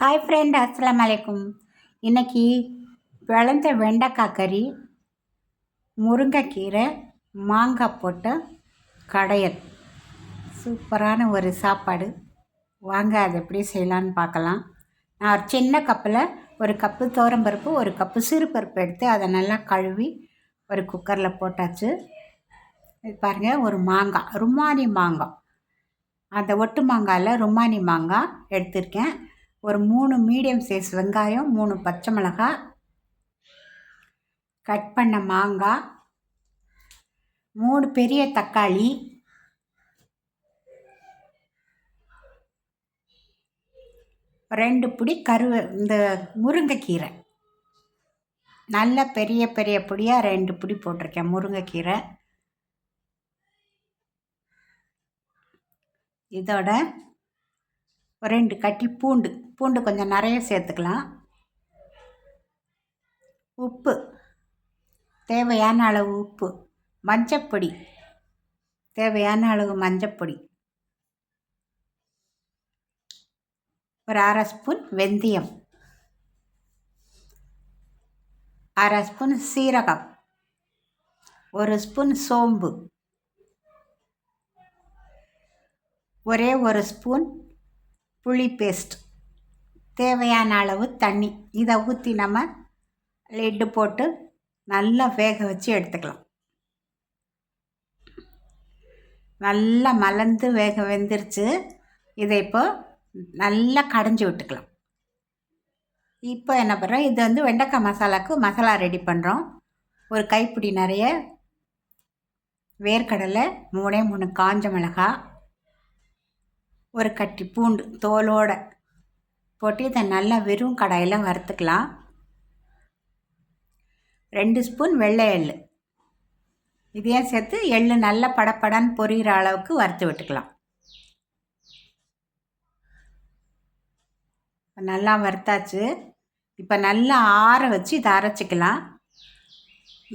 Hi friend அஸ்லாம் வலைக்கும் இன்றைக்கி விளைஞ்ச வெண்டைக்காய் கறி முருங்கைக்கீரை மாங்காய் போட்ட கடையல். சூப்பரான ஒரு சாப்பாடு. வாங்க அது எப்படி செய்யலான்னு பார்க்கலாம். நான் ஒரு சின்ன கப்பில் ஒரு கப்பு தோரம்பருப்பு ஒரு கப்பு சிறுபருப்பு எடுத்து அதை நல்லா கழுவி ஒரு குக்கரில் போட்டாச்சு. இது பாருங்கள் ஒரு மாங்காய் ருமானி மாங்காய். அந்த ஒட்டு மாங்காயில் ருமானி மாங்காய் எடுத்திருக்கேன். ஒரு மூணு மீடியம் சைஸ் வெங்காயம் மூணு பச்சை மிளகாய் கட் பண்ண மாங்காய் மூணு பெரிய தக்காளி ரெண்டு பிடி கருவே இந்த முருங்கைக்கீரை. நல்ல பெரிய பெரிய பிடியாக ரெண்டு பிடி போட்டிருக்கேன் முருங்கைக்கீரை. இதோட ரெண்டு கட்டி பூண்டு பூண்டு கொஞ்சம் நிறைய சேர்த்துக்கலாம். உப்பு தேவையான அளவு உப்பு மஞ்சப்பொடி தேவையான அளவு மஞ்சப்பொடி. ஒரு அரை ஸ்பூன் வெந்தயம் அரை ஸ்பூன் சீரகம் ஒரு ஸ்பூன் சோம்பு ஒரே ஒரு ஸ்பூன் புளி பேஸ்ட் தேவையான அளவு தண்ணி. இதை ஊற்றி நம்ம லெட்டு போட்டு நல்லா வேக வச்சு எடுத்துக்கலாம். நல்லா மலர்ந்து வேக வெந்துருச்சு. இதை இப்போ நல்லா கடைஞ்சி விட்டுக்கலாம். இப்போ என்ன பண்ணுறோம் இது வந்து வெண்டைக்காய் மசாலாவுக்கு மசாலா ரெடி பண்ணுறோம் ஒரு கைப்பிடி நிறைய வேர்க்கடலை மூணே மூணு காஞ்ச மிளகாய் ஒரு கட்டி பூண்டு தோலோடு போட்டு இதை நல்லா வெறும் கடாயில் வறுத்துக்கலாம். ரெண்டு ஸ்பூன் வெள்ளை எள் இதையும் சேர்த்து எள் நல்லா படப்படன்னு பொரிகிற அளவுக்கு வறுத்து விட்டுக்கலாம். நல்லா வறுத்தாச்சு. இப்போ நல்லா ஆற வச்சு இதை அரைச்சிக்கலாம்.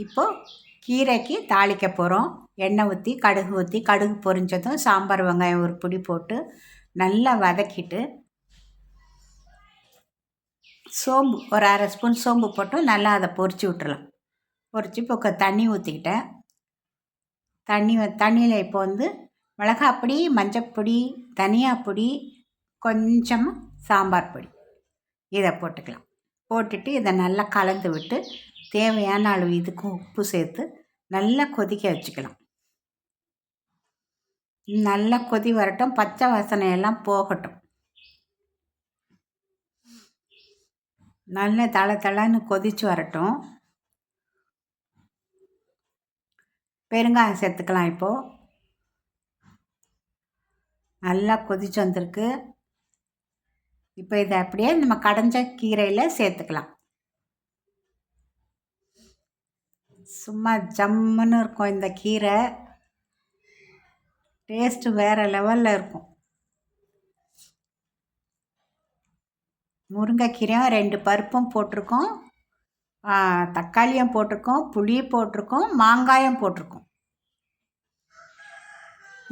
இப்போது கீரைக்கு தாளிக்க போகிறோம் எண்ணெய் ஊற்றி கடுகு ஊற்றி கடுகு பொரிஞ்சதும் சாம்பார் வெங்காயம் ஒரு பிடி போட்டு நல்லா வதக்கிட்டு சோம்பு ஒரு அரை ஸ்பூன் சோம்பு போட்டு நல்லா அதை பொரிச்சு விட்டுறலாம். பொரித்து இப்போ தண்ணி ஊற்றிக்கிட்டேன் தண்ணி தண்ணியில் இப்போ வந்து மிளகாப்பொடி மஞ்சப்பொடி தனியாப்பொடி கொஞ்சமாக சாம்பார் பொடி. இதை போட்டுக்கலாம். போட்டுட்டு இதை நல்லா கலந்து விட்டு தேவையான அளவு இதுக்கும் உப்பு சேர்த்து நல்லா கொதிக்க வச்சுக்கலாம். நல்லா கொதி வரட்டும். பச்சை வாசனையெல்லாம் போகட்டும். நல்ல தலை தலைன்னு கொதித்து வரட்டும். பெருங்காயம் சேர்த்துக்கலாம் இப்போது நல்லா கொதிச்சு வந்திருக்கு. இப்போ இதை அப்படியே நம்ம கடைஞ்ச கீரையில் சேர்த்துக்கலாம். சும்மா ஜம்முன்னு இருக்கும் இந்த கீரை. டேஸ்ட்டு வேறு லெவலில் இருக்கும். முருங்கைக்கீரையும் ரெண்டு பருப்பும் போட்டிருக்கோம். தக்காளியும் போட்டிருக்கோம் புளி போட்டிருக்கோம் மாங்காயும் போட்டிருக்கோம்.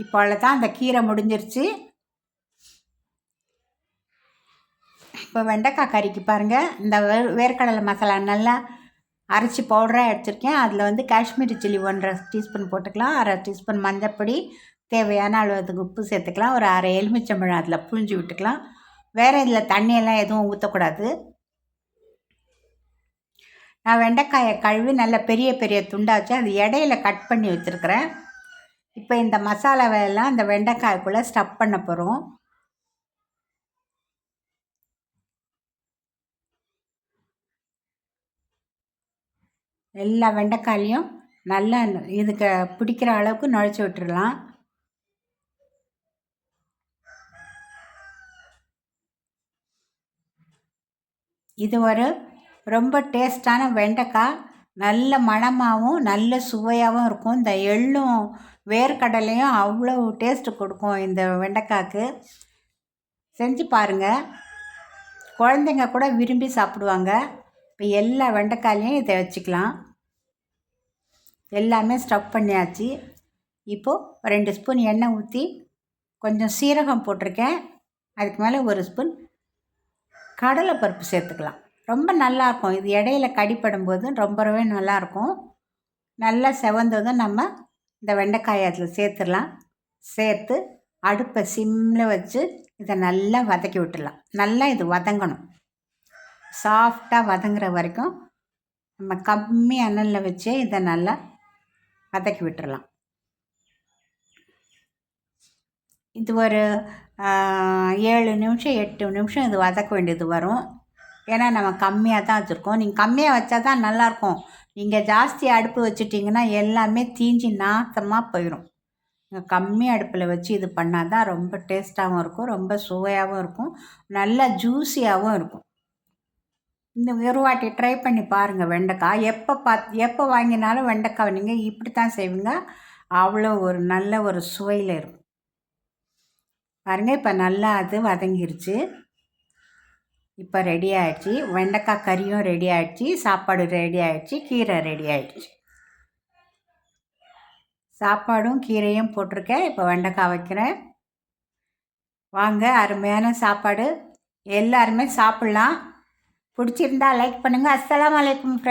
இப்போ தான் அந்த கீரை முடிஞ்சிருச்சு. இப்போ வெண்டைக்காய் கறிக்கு பாருங்கள் இந்த வேர்க்கடலை மசாலா நல்லா அரைச்சி பவுடராக அடிச்சிருக்கேன் அதில் வந்து காஷ்மீரி சில்லி ஒன்றரை டீஸ்பூன் போட்டுக்கலாம். அரை டீஸ்பூன் மஞ்சப்பொடி தேவையான அளவுக்கு உப்பு சேர்த்துக்கலாம். ஒரு அரை எலுமிச்சம்பழம் அதில் புழிஞ்சு விட்டுக்கலாம். வேறு இதில் தண்ணியெல்லாம் எதுவும் ஊற்றக்கூடாது நான் வெண்டைக்காயை கழுவி நல்ல பெரிய பெரிய துண்டாச்சு அது இடையில கட் பண்ணி வச்சுருக்கிறேன். இப்போ இந்த மசாலாவெல்லாம் அந்த வெண்டைக்காய்க்குள்ளே ஸ்டப் பண்ண போகிறோம் எல்லா வெண்டைக்காயிலையும் நல்லா இதுக்கு பிடிக்கிற அளவுக்கு நுழைச்சி விட்டுடலாம் இது ஒரு ரொம்ப டேஸ்டான வெண்டைக்காய். நல்ல மணமாகவும் நல்ல சுவையாகவும் இருக்கும். இந்த எள்ளும் வேர்க்கடலையும் அவ்வளோ டேஸ்ட்டு கொடுக்கும் இந்த வெண்டைக்காய்க்கு. செஞ்சு பாருங்கள் குழந்தைங்க கூட விரும்பி சாப்பிடுவாங்க. இப்போ எல்லா வெண்டைக்காயிலையும் இதை வச்சுக்கலாம். எல்லாமே ஸ்டஃப் பண்ணியாச்சு. இப்போது ரெண்டு ஸ்பூன் எண்ணெய் ஊற்றி கொஞ்சம் சீரகம் போட்டிருக்கேன். அதுக்கு மேலே ஒரு ஸ்பூன் கடலைப்பருப்பு சேர்த்துக்கலாம். ரொம்ப நல்லாயிருக்கும் இது இடையில கடிப்படும் போது ரொம்பவே நல்லாயிருக்கும் நல்லா செவந்ததும் நம்ம இந்த வெண்டைக்காயை அதில் சேர்த்துடலாம். சேர்த்து அடுப்பை சிம்மில் வச்சு இதை நல்லா வதக்கி விட்டுடலாம். நல்லா இது வதங்கணும். சாஃப்டாக வதங்குற வரைக்கும் நம்ம கம்மி அனலில் வச்சே இதை நல்லா வதக்கி விட்டுறலாம். இது ஒரு ஏழு நிமிஷம் எட்டு நிமிஷம் இது வதக்க வேண்டியது வரும். ஏன்னா நம்ம கம்மியாக தான் வச்சுருக்கோம். நீங்கள் கம்மியாக வச்சா தான் நல்லாயிருக்கும். நீங்கள் ஜாஸ்தி அடுப்பு வச்சுட்டிங்கன்னா எல்லாமே தீஞ்சி நாத்தமாக போயிடும் நீங்கள் கம்மி அடுப்பில் வச்சு இது பண்ணால் தான் ரொம்ப டேஸ்ட்டாகவும் இருக்கும் ரொம்ப சுவையாகவும் இருக்கும் நல்லா ஜூஸியாகவும் இருக்கும். இந்த ஒரு வாட்டி ட்ரை பண்ணி பாருங்கள் வெண்டைக்காய். எப்போ பாத் எப்போ வாங்கினாலும் வெண்டைக்காய் நீங்கள் இப்படி தான் செய்வீங்க. அவ்வளோ ஒரு நல்ல ஒரு சுவையில் இருக்கும். பாருங்கள் இப்போ நல்லா அது வதங்கிருச்சு. இப்போ ரெடி ஆகிடுச்சி வெண்டைக்காய் கறியும் ரெடி ஆகிடுச்சி சாப்பாடு ரெடி ஆகிடுச்சி கீரை ரெடி ஆகிடுச்சி சாப்பாடும் கீரையும் போட்டிருக்கேன். இப்போ வெண்டைக்காய் வைக்கிறேன். வாங்க அருமையான சாப்பாடு. எல்லாருமே சாப்பிட்லாம். பிடிச்சிருந்தா லைக் பண்ணுங்கள் அஸ்லாம் வலைக்கம் ஃப்ரெண்ட்